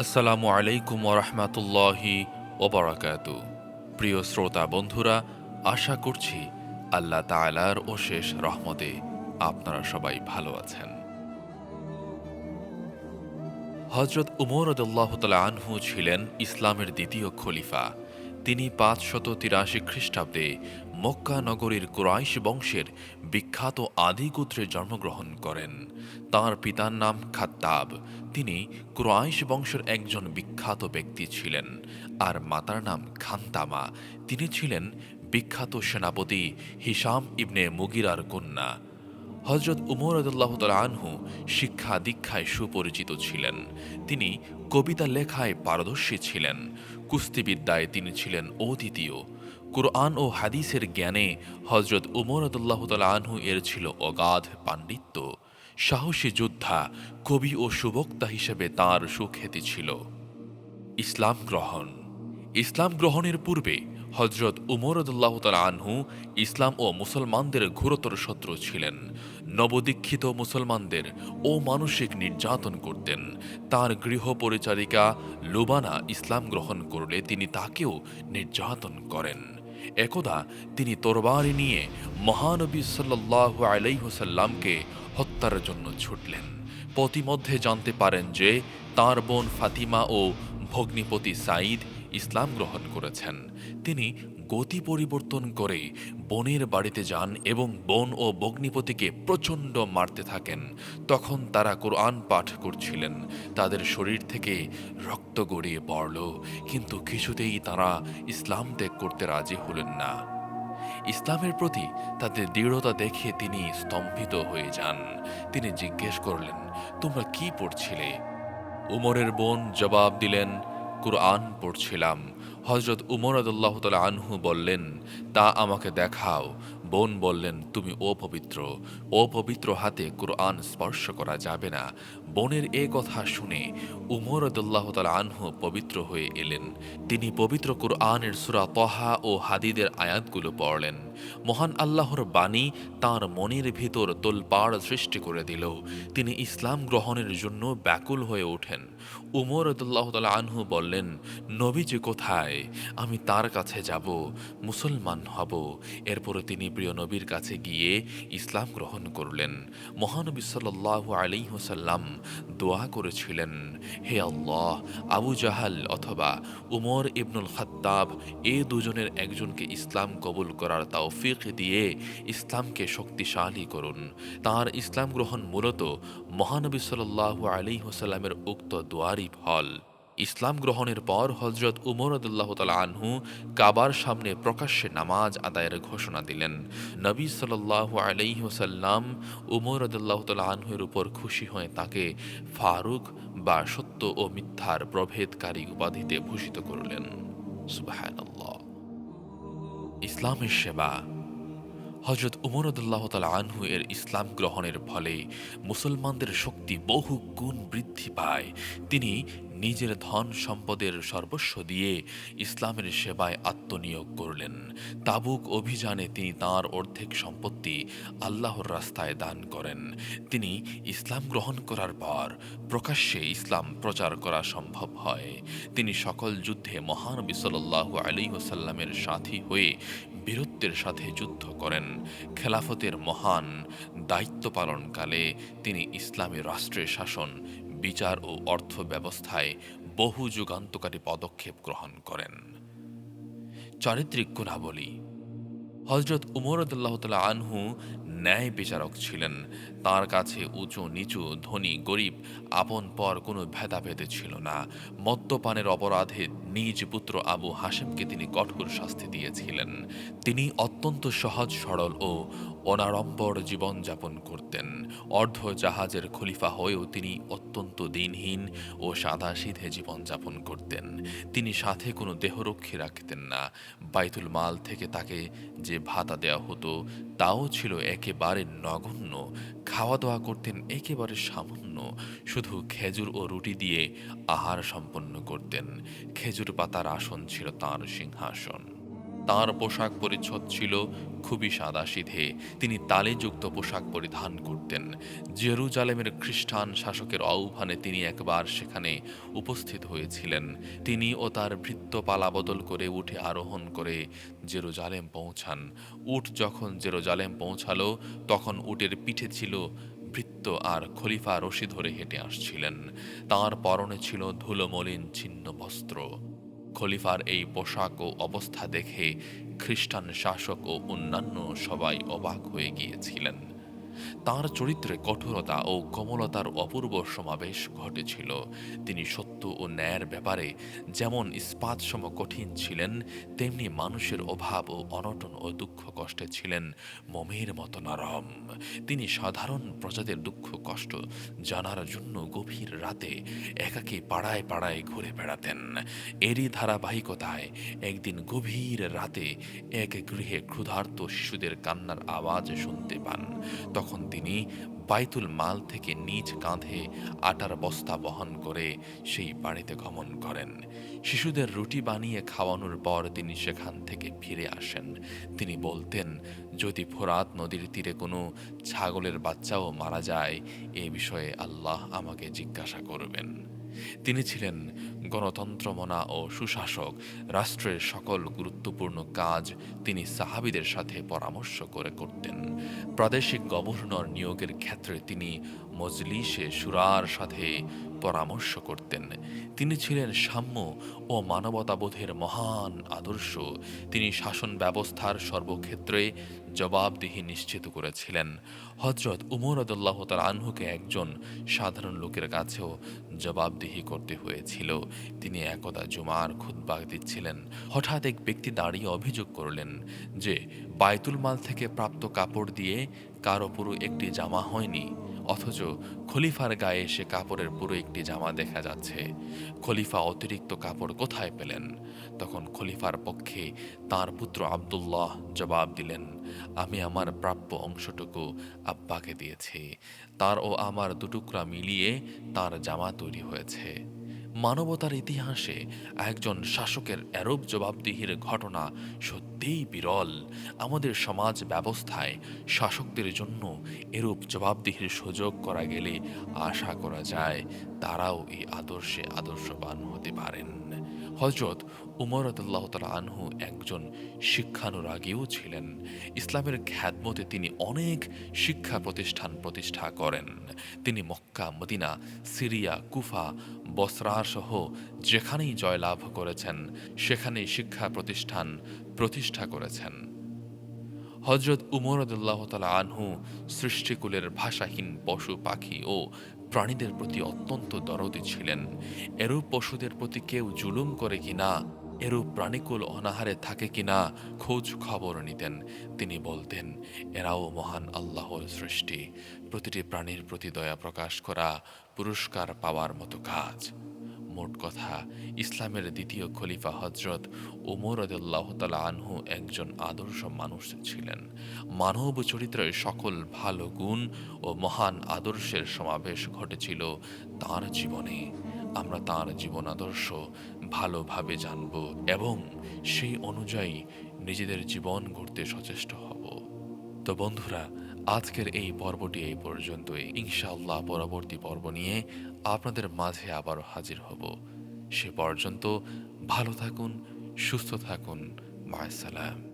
আসসালামু আলাইকুম ওরহমাতুল্লাহি ওবরাকাত। প্রিয় শ্রোতা বন্ধুরা, আশা করছি আল্লাহ তালার অশেষ রহমতে আপনারা সবাই ভালো আছেন। হজরত উমর আনহু ছিলেন ইসলামের দ্বিতীয় খলিফা। তিনি পাঁচশত তিরাশি খ্রিস্টাব্দে মক্কা নগরীর কুরাইশ বংশের বিখ্যাত আদিগোত্রে জন্মগ্রহণ করেন। তার পিতার নাম খাত্তাব। তিনি কুরাইশ বংশের একজন বিখ্যাত ব্যক্তি ছিলেন আর মাতার নাম খান্তামা। তিনি ছিলেন বিখ্যাত সেনাপতি হিসাম ইবনে মুগিরার কন্যা। হজরত উমর আদুল্লাহ আনহু শিক্ষা দীক্ষায় সুপরিচিত ছিলেন। তিনি কবিতা লেখায় পারদর্শী ছিলেন। কুস্তিবিদ্যায় তিনি ছিলেন অদ্বিতীয়। কুরআন ও হাদিসের জ্ঞানে হজরত উমর আদুল্লাহ আনহু এর ছিল অগাধ পাণ্ডিত্য। সাহসী যোদ্ধা, কবি ও সুবক্তা হিসেবে তার সুখ্যাতি ছিল। ইসলাম গ্রহণ। ইসলাম গ্রহণের পূর্বে হজরত উমরদুল্লাহ আনহু ইসলাম ও মুসলমানদের ঘোরতর শত্রু ছিলেন। নবদীক্ষিত মুসলমানদের ও মানসিক নির্যাতন করতেন। তার গৃহ পরিচারিকা লুবানা ইসলাম গ্রহণ করলে তিনি তাকেও নির্যাতন করেন। একদা তিনি তরবারি নিয়ে মহানবী সাল্লাহ আলাইহসাল্লামকে হত্যার জন্য ছুটলেন। পথিমধ্যে জানতে পারেন যে তার বোন ফাতিমা ও ভগ্নিপতি সাঈদ ইসলাম গ্রহণ করেছেন। তিনি গতি পরিবর্তন করে বনের বাড়িতে যান এবং বন ও বগ্নিপতিকে প্রচণ্ড মারতে থাকেন। তখন তারা কোরআন পাঠ করছিলেন। তাদের শরীর থেকে রক্ত গড়িয়ে পড়ল, কিন্তু কিছুতেই তারা ইসলাম ত্যাগ করতে রাজি হলেন না। ইসলামের প্রতি তাদের দৃঢ়তা দেখে তিনি স্তম্ভিত হয়ে যান। তিনি জিজ্ঞেস করলেন, তোমরা কি পড়ছিলে? উমরের বোন জবাব দিলেন কুরআন পড়ছিলাম। হজরত উমর আদুল্লাহ তালা আনহু বললেন, তা আমাকে দেখাও। বোন বললেন, তুমি অপবিত্র। অপবিত্র হাতে কুরআন স্পর্শ করা যাবে না। বোনের এ কথা শুনে উমর আদুল্লাহ তালা আনহু পবিত্র হয়ে এলেন। তিনি পবিত্র কুরআনের সুরা তহা ও হাদিদের আয়াতগুলো পড়লেন। মহান আল্লাহর বাণী তার মনের ভিতর তোলপাড় সৃষ্টি করে দিল। তিনি ইসলাম গ্রহণের জন্য ব্যাকুল হয়ে ওঠেন। উমর আদুল্লাহ তালা আনহু বললেন, নবীজি কোথায়? আমি তার কাছে যাব, মুসলমান হব। এরপরে তিনি প্রিয় নবীর কাছে গিয়ে ইসলাম গ্রহণ করলেন। মহানবী সাল্লাহ আলিহসাল্লাম দোয়া করেছিলেন, হে আল্লাহ, আবু জাহাল অথবা উমর ইবনুল খাত্তাব, এ দুজনের একজনকে ইসলাম কবুল করার তৌফিক দিয়ে ইসলামকে শক্তিশালী করুন। তার ইসলাম গ্রহণ মূলত মহানবী সাল্লাহ আলী হোসাল্লামের উক্ত দোয়ারই ফল। ইসলাম গ্রহণের পর হজরত উমর আদুল্লাহ আনহু কাবার সামনে প্রকাশ্যে নামাজ আদায়ের ঘোষণা দিলেন। নবী সাল্লাহ আলাইহি ওসাল্লাম উমর আদুল্লাহ তালা আনহুর উপর খুশি হয়ে তাকে ফারুক বা সত্য ও মিথ্যার প্রভেদকারী উপাধিতে ভূষিত করলেন। ইসলামের সেবা। হজরত উমরদুল্লাহ আনহু এর ইসলাম গ্রহণের ফলে মুসলমানদের শক্তি বহু গুণ বৃদ্ধি পায়। তিনি নিজের ধন সম্পদের সর্বস্ব দিয়ে ইসলামের সেবায় আত্মনিয়োগ করলেন। তাবুক অভিযানে তিনি তার অর্ধেক সম্পত্তি আল্লাহর রাস্তায় দান করেন। তিনি ইসলাম গ্রহণ করার পর প্রকাশ্যে ইসলাম প্রচার করা সম্ভব হয়। তিনি সকল যুদ্ধে মহানবী সাল্লাহ আলী ওসাল্লামের সাথী হয়ে বীরত্বের সাথে যুদ্ধ করেন। খেলাফতের মহান দায়িত্ব পালনকালে তিনি ইসলামী রাষ্ট্রের শাসন বিচার ও অর্থ ব্যবস্থায় বহু যুগান্তকারী পদক্ষেপ গ্রহণ করেন। চারিত্রিক গুণাবলী হজরত উমরদুল্লাহ তালা আনহু ন্যায় বিচারক ছিলেন। তার কাছে উঁচু, নিচু, ধনী, গরিব, আপন পর কোনো ভেদাভেদে ছিল না। মদ্যপানের অপরাধে নিজ পুত্র আবু হাসেমকে তিনি কঠোর শাস্তি দিয়েছিলেন। তিনি অত্যন্ত সহজ, সরল ও অনাড়ম্বর জীবনযাপন করতেন। অর্ধ জাহাজের খলিফা হয়েও তিনি অত্যন্ত দিনহীন ও সাদাসিধে জীবনযাপন করতেন। তিনি সাথে কোনো দেহরক্ষী রাখতেন না। বাইতুল মাল থেকে তাকে যে ভাতা দেওয়া হতো, তাও ছিল একেবারে নগণ্য। খাওয়া দাওয়া করতেন একেবারে সামান্য। শুধু খেজুর ও রুটি দিয়ে আহার সম্পন্ন করতেন। খেজুর পাতার আসন ছিল তাঁর সিংহাসন। তার পোশাক পরিচ্ছদ ছিল খুবই সাদাসিধে। তিনি তালেযুক্ত পোশাক পরিধান করতেন। জেরুজালেমের খ্রিস্টান শাসকের আহ্বানে তিনি একবার সেখানে উপস্থিত হয়েছিলেন। তিনি ও তার ভৃত্য পালা বদল করে উঠে আরোহণ করে জেরুজালেম পৌঁছান। উট যখন জেরুজালেম পৌঁছালো, তখন উটের পিঠে ছিল ভৃত্য আর খলিফা রশি ধরে হেঁটে আসছিলেন। তার পরনে ছিল ধুলো মলিন ছিন্ন বস্ত্র খলিফার এই পোশাক ও অবস্থা দেখে খ্রিস্টান শাসক ও অন্যান্য সবাই অবাক হয়ে গিয়েছিলেন। তার চরিত্রে কঠোরতা ও কোমলতার অপূর্ব সমাবেশ ঘটেছিল। তিনি সত্য ও ন্যায়ের ব্যাপারে যেমন ইস্পাতসম কঠিন ছিলেন, তেমনি মানুষের অভাব ও অনটন ও দুঃখ কষ্টে ছিলেন মমের মতো নরম। তিনি সাধারণ প্রজাদের দুঃখ কষ্ট জানার জন্য গভীর রাতে একাকে পাড়ায় পাড়ায় ঘুরে বেড়াতেন। এরই ধারাবাহিকতায় একদিন গভীর রাতে এক গৃহে ক্ষুধার্ত শিশুদের কান্নার আওয়াজ শুনতে পান। তখন তিনি বাইতুল মাল থেকে নিজ কাঁধে আটার বস্তা বহন করে সেই বাড়িতে গমন করেন। শিশুদের রুটি বানিয়ে খাওয়ানোর পর তিনি সেখান থেকে ফিরে আসেন। তিনি বলতেন, যদি ফোরাত নদীর তীরে কোনো ছাগলের বাচ্চাও মারা যায়, এ বিষয়ে আল্লাহ আমাকে জিজ্ঞাসা করবেন। তিনি ছিলেন গণতন্ত্রমনা ও সুশাসক, রাষ্ট্রের সকল গুরুত্বপূর্ণ কাজ তিনি সাহাবিদের সাথে পরামর্শ করে করতেন। প্রাদেশিক গভর্নর নিয়োগের ক্ষেত্রে তিনি মজলিসে সুরার সাথে পরামর্শ করতেন। তিনি ছিলেন সাম্য ও মানবতাবোধের মহান আদর্শ। তিনি শাসন ব্যবস্থার সর্বক্ষেত্রে জবাবদিহি নিশ্চিত করেছিলেন। হজরত উমর আদুল্লাহ তার আনহুকে একজন সাধারণ লোকের কাছেও জবাবদিহি করতে হয়েছিল। তিনি একদা জুমার খুদ্া দিচ্ছিলেন। হঠাৎ এক ব্যক্তি দাঁড়িয়ে অভিযোগ করলেন যে, বায়তুল মাল থেকে প্রাপ্ত কাপড় দিয়ে কারও পুরো একটি জামা হয়নি, অথচ খলিফার গায়ে সে কাপড়ের পুরো একটি জামা দেখা যাচ্ছে। খলিফা অতিরিক্ত কাপড় কোথায় পেলেন? তখন খলিফার পক্ষে তার পুত্র আবদুল্লাহ জবাব দিলেন, আমি আমার প্রাপ্য অংশটুকু আব্বাকে দিয়েছি। তার ও আমার দুটুকরা মিলিয়ে তার জামা তৈরি হয়েছে। মানবতার ইতিহাসে একজন শাসকের এরূপ জবাবদিহির ঘটনা সত্যিই বিরল। আমাদের সমাজ ব্যবস্থায় শাসকদের জন্য এরূপ জবাবদিহির সুযোগ করা গেলে আশা করা যায় তারাও এই আদর্শে আদর্শবান হতে পারেন। হজরত উমর আদুল্লাহ আনহু একজন শিক্ষানুরাগীও ছিলেন। ইসলামের খ্যাতমতে তিনি অনেক শিক্ষা প্রতিষ্ঠান প্রতিষ্ঠা করেন। তিনি মক্কা, মদিনা, সিরিয়া, কুফা, বসরার সহ যেখানেই জয়লাভ করেছেন, সেখানেই শিক্ষা প্রতিষ্ঠান প্রতিষ্ঠা করেছেন। হজরত উমর আদুল্লাহ তালা আনহু সৃষ্টিকুলের ভাষাহীন পশু পাখি ও প্রাণীদের প্রতি অত্যন্ত দরদি ছিলেন। এরূপ পশুদের প্রতি কেউ জুলুম করে কিনা, এরূপ প্রাণীকুল অনাহারে থাকে কিনা খোঁজ খবর নিতেন। তিনি বলতেন, এরাও মহান আল্লাহর সৃষ্টি। প্রতিটি প্রাণীর প্রতি দয়া প্রকাশ করা পুরস্কার পাওয়ার মতো কাজ। মোট কথা, ইসলামের দ্বিতীয় খলিফা হজরত ওমর আদুল্লাহ তালা আনহু একজন আদর্শ মানুষ ছিলেন। মানব চরিত্রের সকল ভালো গুণ ও মহান আদর্শের সমাবেশ ঘটেছিল তার জীবনে। আমরা তার জীবন আদর্শ ভালোভাবে জানব এবং সেই অনুযায়ী নিজেদের জীবন গড়তে সচেষ্ট হব। তো বন্ধুরা আজকের এই পর্বটি এই পর্যন্তই। ইনশাআল্লাহ পরবর্তী পর্ব নিয়ে আপনাদের মাঝে আবার হাজির হব। সে পর্যন্ত ভালো থাকুন, সুস্থ থাকুন। মায়াসালাম